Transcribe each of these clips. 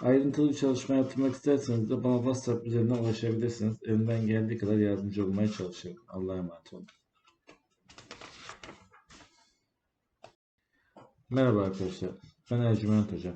Ayrıntılı bir çalışma yaptırmak isterseniz de bana WhatsApp üzerinden ulaşabilirsiniz. Elimden geldiği kadar yardımcı olmaya çalışırım. Allah'a emanet olun. Merhaba arkadaşlar. Ben Ercüment Hoca.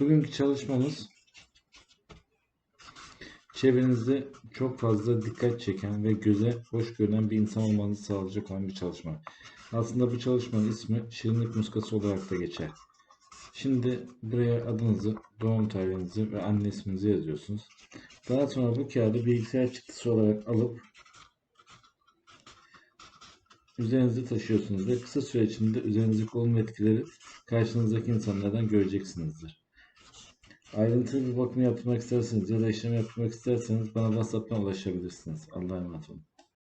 Bugünkü çalışmamız çevrenizde çok fazla dikkat çeken ve göze hoş görünen bir insan olmanızı sağlayacak olan bir çalışma. Aslında bu çalışmanın ismi şirinlik muskası olarak da geçer. Şimdi buraya adınızı, doğum tarihinizi ve anne isminizi yazıyorsunuz. Daha sonra bu kağıdı bilgisayar çıktısı olarak alıp üzerinizde taşıyorsunuz ve kısa süre içinde üzerinizdeki olumlu etkileri karşınızdaki insanlardan göreceksinizdir. Ayrıntılı bir bakım yaptırmak isterseniz ya da işlem yaptırmak isterseniz bana WhatsApp'tan ulaşabilirsiniz. Allah'a emanet olun.